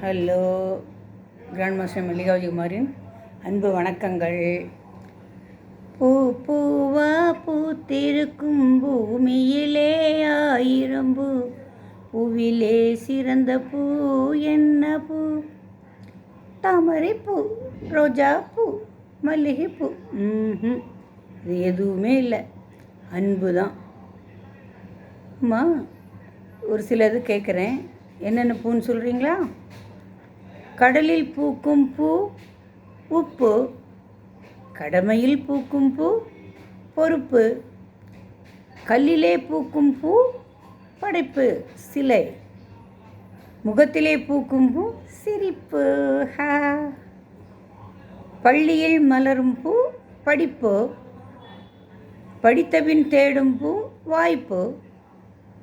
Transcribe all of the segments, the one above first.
Hello grand master மல்லிகாவதி குமாரின் அன்பு வணக்கங்கள். பூ பூவா பூத்திருக்கும் பூமியிலே ஆயிரம் பூ. பூவிலே சிறந்த பூ என்ன பூ? தாமரை பூ ரோஜா பூ மல்லிகை பூ. ம்ஹும். இது எதுவுமே இல்லை. அன்பு தான். அம்மா ஒரு சிலது கேட்குறேன் என்னென்ன பூன்னு சொல்கிறீங்களா கடலில் பூக்கும் பூ உப்பு. கடமையில் பூக்கும் பூ பொறுப்பு. கல்லிலே பூக்கும் பூ படைப்பு. சிலை. முகத்திலே பூக்கும் பூ சிரிப்பு. ஹ. பள்ளியில் மலரும் பூ படிப்பு. படித்தபின் தேடும் பூ வாய்ப்பு.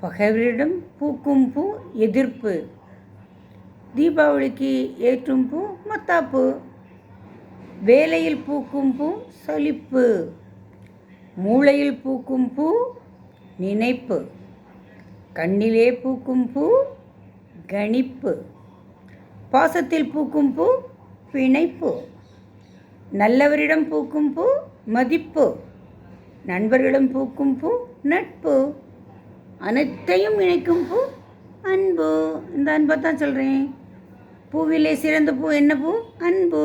பகைவரிடம் பூக்கும் பூ எதிர்ப்பு. தீபாவளிக்கு ஏற்றும் பூ மத்தாப்பு. வேலையில் பூக்கும் பூ சலிப்பு. மூளையில் பூக்கும் பூ நினைப்பு. கண்ணிலே பூக்கும் பூ கணிப்பு. பாசத்தில் பூக்கும் பூ பிணைப்பு. நல்லவரிடம் பூக்கும் பூ மதிப்பு. நண்பர்களிடம் பூக்கும் பூ நட்பு. அனைத்தையும் இணைக்கும் பூ அன்பு. இந்த அன்பை தான் சொல்கிறேன் பூவிலே சிறந்த பூ என்ன பூ? அன்பு.